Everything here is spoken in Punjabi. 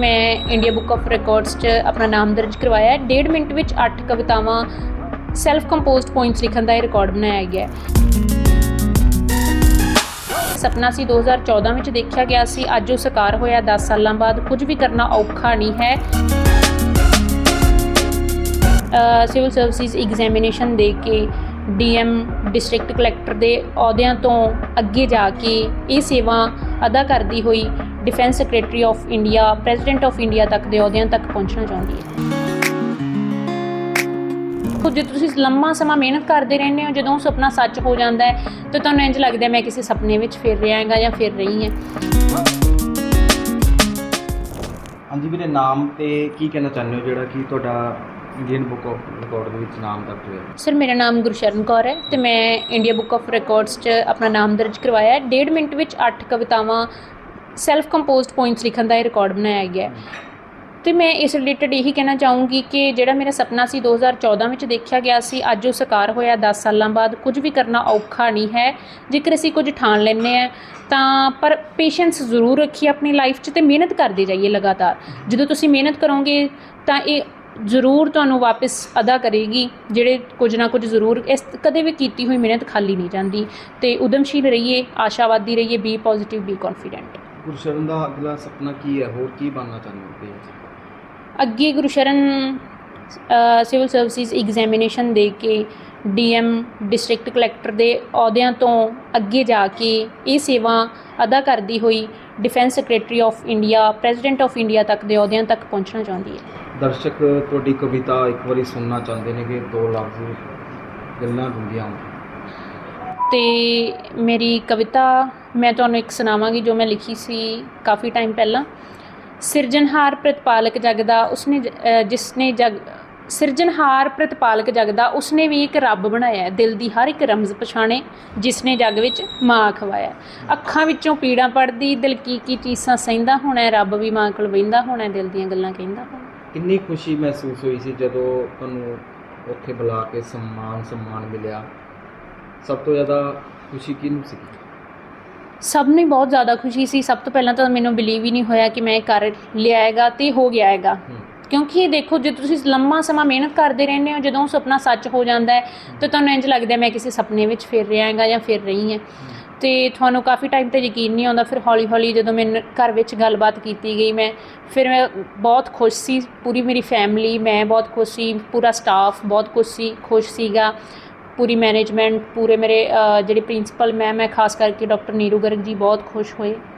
ਮੈਂ ਇੰਡੀਆ ਬੁੱਕ ਆਫ ਰਿਕਾਰਡਸ 'ਚ ਆਪਣਾ ਨਾਮ ਦਰਜ ਕਰਵਾਇਆ। ਹੈ ਡੇਢ ਮਿੰਟ ਵਿੱਚ 8 ਕਵਿਤਾਵਾਂ ਸੈਲਫ ਕੰਪੋਜ਼ਡ ਪੋਇੰਟਸ ਲਿਖਣ ਦਾ ਇਹ ਰਿਕਾਰਡ ਬਣਾਇਆ ਗਿਆ ਹੈ। ਸਪਨਾ ਸੀ 2014 ਵਿੱਚ ਦੇਖਿਆ ਗਿਆ ਸੀ। ਅੱਜ ਉਹ ਸਾਕਾਰ ਹੋਇਆ। 10 ਸਾਲਾਂ ਬਾਅਦ ਕੁਝ ਵੀ ਕਰਨਾ ਔਖਾ ਨਹੀਂ ਹੈ। ਸਿਵਲ ਸਰਵਿਸਿਜ਼ ਐਗਜ਼ਾਮੀਨੇਸ਼ਨ ਦੇ ਕੇ ਡੀਐਮ ਡਿਸਟ੍ਰਿਕਟ ਕਲੈਕਟਰ ਦੇ ਅਹੁਦਿਆਂ ਤੋਂ ਅੱਗੇ ਜਾ ਕੇ ਇਹ ਸੇਵਾ ਅਦਾ ਕਰਦੀ ਹੋਈ defence secretary of India, president of India ਤੱਕ ਦੇ ਅਹੁਦਿਆਂ ਤੱਕ ਪਹੁੰਚਣਾ ਚਾਹੁੰਦੀ ਹੈ। ਖੁਦ ਜੇ ਤੁਸੀਂ ਲੰਮਾ ਸਮਾਂ ਮਿਹਨਤ ਕਰਦੇ ਰਹਿੰਦੇ ਹੋ, ਜਦੋਂ ਉਹ ਸੁਪਨਾ ਸੱਚ ਹੋ ਜਾਂਦਾ ਹੈ, ਤਾਂ ਤੁਹਾਨੂੰ ਇੰਝ ਲੱਗਦਾ ਮੈਂ ਕਿਸੇ ਸੁਪਨੇ ਵਿੱਚ ਫਿਰ ਰਿਹਾ ਹੈਗਾ ਜਾਂ ਫਿਰ ਰਹੀ ਹਾਂ। ਹਾਂਜੀ ਵੀਰੇ, ਨਾਮ ਤੇ ਕੀ ਕਹਿਣਾ ਚਾਹੁੰਦੇ ਹੋ? ਜਿਹੜਾ ਕਿ ਤੁਹਾਡਾ ਇੰਡੀਅਨ ਬੁੱਕ ਆਫ ਰਿਕਾਰਡ ਦੇ ਵਿੱਚ ਨਾਮ ਦਰਜ ਹੋਇਆ। ਸਰ ਮੇਰਾ ਨਾਮ ਗੁਰਸ਼ਰਨ ਕੌਰ ਹੈ ਤੇ ਮੈਂ ਇੰਡੀਆ ਬੁੱਕ ਆਫ ਰਿਕਾਰਡਸ 'ਚ ਆਪਣਾ ਨਾਮ ਦਰਜ ਕਰਵਾਇਆ ਹੈ। ਡੇਢ ਮਿੰਟ ਵਿੱਚ 8 ਕਵਿਤਾਵਾਂ ਸੈਲਫ ਕੰਪੋਜ਼ਡ ਪੋਇੰਟਸ ਲਿਖਣ ਦਾ ਇਹ ਰਿਕਾਰਡ ਬਣਾਇਆ ਗਿਆ ਹੈ। ਤੇ ਮੈਂ ਇਸ ਰਿਲੇਟਡ ਇਹੀ ਕਹਿਣਾ ਚਾਹੂੰਗੀ ਕਿ ਜਿਹੜਾ ਮੇਰਾ ਸੁਪਨਾ ਸੀ 2014 ਵਿੱਚ ਦੇਖਿਆ ਗਿਆ ਸੀ, ਅੱਜ ਉਹ ਸਾਕਾਰ ਹੋਇਆ 10 ਸਾਲਾਂ ਬਾਅਦ। ਕੁਝ ਵੀ ਕਰਨਾ ਔਖਾ ਨਹੀਂ ਹੈ। ਜੇਕਰ ਅਸੀਂ ਕੁਝ ਠਾਣ ਲੈਂਦੇ ਆ ਤਾਂ ਪਰ ਪੇਸ਼ੈਂਸ ਜ਼ਰੂਰ ਰੱਖੀਏ ਆਪਣੀ ਲਾਈਫ 'ਚ ਤੇ ਮਿਹਨਤ ਕਰਦੇ ਜਾਈਏ ਲਗਾਤਾਰ। ਜਦੋਂ ਤੁਸੀਂ ਮਿਹਨਤ ਕਰੋਗੇ, ਤਾਂ ਇਹ ਜ਼ਰੂਰ ਤੁਹਾਨੂੰ ਵਾਪਸ ਅਦਾ ਕਰੇਗੀ ਜਿਹੜੇ ਕੁਝ ਨਾ ਕੁਝ ਜ਼ਰੂਰ ਇਸ ਕਦੇ ਵੀ ਕੀਤੀ ਹੋਈ ਮਿਹਨਤ ਖਾਲੀ ਨਹੀਂ ਜਾਂਦੀ ਤੇ ਉਦਮਸ਼ੀਲ ਰਹੀਏ ਆਸ਼ਾਵਾਦੀ ਰਹੀਏ be positive be confident Gursharan ਦਾ ਅਗਲਾ ਸੁਪਨਾ ਕੀ ਹੈ? ਹੋਰ ਕੀ ਬਣਨਾ ਚਾਹੁੰਦੇ ਹੋ ਅੱਗੇ? ਗੁਰਸ਼ਰਨ ਸਿਵਲ ਸਰਵਿਸਿਜ਼ ਐਗਜ਼ਾਮੀਨੇਸ਼ਨ ਦੇ ਕੇ ਡੀਐਮ ਡਿਸਟ੍ਰਿਕਟ ਕਲੈਕਟਰ ਦੇ ਅਹੁਦਿਆਂ ਤੋਂ ਅੱਗੇ ਜਾ ਕੇ ਇਹ ਸੇਵਾ ਅਦਾ ਕਰਦੀ ਹੋਈ defence secretary of India president of India ਤੱਕ ਦੇ ਅਹੁਦਿਆਂ ਤੱਕ ਪਹੁੰਚਣਾ ਚਾਹੁੰਦੀ ਹੈ। ਦਰਸ਼ਕ ਤੁਹਾਡੀ ਕਵਿਤਾ ਇੱਕ ਵਾਰੀ ਸੁਣਨਾ ਚਾਹੁੰਦੇ ਨੇ ਕਿ ਦੋ ਲਫ਼ਜ਼ ਗੱਲਾਂ ਹੁੰਦੀਆਂ ਤੇ ਮੇਰੀ ਕਵਿਤਾ ਮੈਂ ਤੁਹਾਨੂੰ ਇੱਕ ਸੁਣਾਵਾਂਗੀ ਜੋ ਮੈਂ ਲਿਖੀ ਸੀ ਕਾਫੀ ਟਾਈਮ ਪਹਿਲਾਂ। ਸਿਰਜਣਹਾਰ ਪ੍ਰਤਪਾਲਕ ਜਗ ਦਾ ਉਸਨੇ ਜਿਸਨੇ ਜਗ ਸਿਰਜਣਹਾਰ ਪ੍ਰਤਪਾਲਕ ਜਗ ਦਾ ਉਸਨੇ ਵੀ ਇੱਕ ਰੱਬ ਬਣਾਇਆ ਹੈ, ਦਿਲ ਦੀ ਹਰ ਇੱਕ ਰਮਜ਼ ਪਛਾਣੇ ਜਿਸਨੇ ਜਗ ਵਿੱਚ ਮਾਂ ਖਵਾਇਆ ਅੱਖਾਂ ਵਿੱਚੋਂ ਪੀੜਾਂ ਪੜਦੀ ਦਿਲ ਕੀ ਕੀ ਚੀਸਾਂ ਸਹਿੰਦਾ ਹੋਣਾ ਹੈ, ਰੱਬ ਵੀ ਮਾਂ ਕੋਲ ਬਹਿੰਦਾ ਹੋਣਾ ਹੈ, ਦਿਲ ਦੀਆਂ ਗੱਲਾਂ ਕਹਿੰਦਾ ਹੋਣਾ ਕਿੰਨੀ ਖੁਸ਼ੀ ਮਹਿਸੂਸ ਹੋਈ ਸੀ ਜਦੋਂ ਤੁਹਾਨੂੰ ਉੱਥੇ ਬੁਲਾ ਕੇ ਸਨਮਾਨ ਸਨਮਾਨ ਮਿਲਿਆ? ਸਭ ਤੋਂ ਜ਼ਿਆਦਾ ਖੁਸ਼ੀ ਕਿਹਨੂੰ ਸੀ ਸਭ ਨੂੰ ਬਹੁਤ ਜ਼ਿਆਦਾ ਖੁਸ਼ੀ ਸੀ। ਸਭ ਤੋਂ ਪਹਿਲਾਂ ਤਾਂ ਮੈਨੂੰ ਬਿਲੀਵ ਹੀ ਨਹੀਂ ਹੋਇਆ ਕਿ ਮੈਂ ਇਹ ਕਰ ਲਿਆ ਹੈਗਾ ਤੇ ਹੋ ਗਿਆ ਹੈਗਾ। ਕਿਉਂਕਿ ਦੇਖੋ ਜੇ ਤੁਸੀਂ ਲੰਮਾ ਸਮਾਂ ਮਿਹਨਤ ਕਰਦੇ ਰਹਿੰਦੇ ਹੋ ਜਦੋਂ ਉਹ ਸੁਪਨਾ ਸੱਚ ਹੋ ਜਾਂਦਾ ਹੈ ਤਾਂ ਤੁਹਾਨੂੰ ਇੰਝ ਲੱਗਦਾ ਮੈਂ ਕਿਸੇ ਸੁਪਨੇ ਵਿੱਚ ਫਿਰ ਰਿਹਾ ਹੈਗਾ ਜਾਂ ਫਿਰ ਰਹੀ ਹਾਂ। ਤੇ ਤੁਹਾਨੂੰ ਕਾਫੀ ਟਾਈਮ ਤੇ ਯਕੀਨ ਨਹੀਂ ਆਉਂਦਾ ਫਿਰ ਹੌਲੀ ਹੌਲੀ ਜਦੋਂ ਮੈਨੂੰ ਘਰ ਵਿੱਚ ਗੱਲਬਾਤ ਕੀਤੀ ਗਈ ਮੈਂ ਫਿਰ ਮੈਂ ਬਹੁਤ ਖੁਸ਼ ਸੀ ਪੂਰੀ ਮੇਰੀ ਫੈਮਿਲੀ ਮੈਂ ਬਹੁਤ ਖੁਸ਼ ਸੀ ਪੂਰਾ ਸਟਾਫ ਬਹੁਤ ਖੁਸ਼ ਸੀ ਖੁਸ਼ ਸੀਗਾ। ਪੂਰੀ ਮੈਨੇਜਮੈਂਟ ਪੂਰੇ ਮੇਰੇ ਜਿਹੜੇ ਪ੍ਰਿੰਸੀਪਲ ਮੈਮ ਹੈ ਖਾਸ ਕਰਕੇ ਡਾਕਟਰ ਨੀਰੂ ਗਰਗ ਜੀ ਬਹੁਤ ਖੁਸ਼ ਹੋਏ।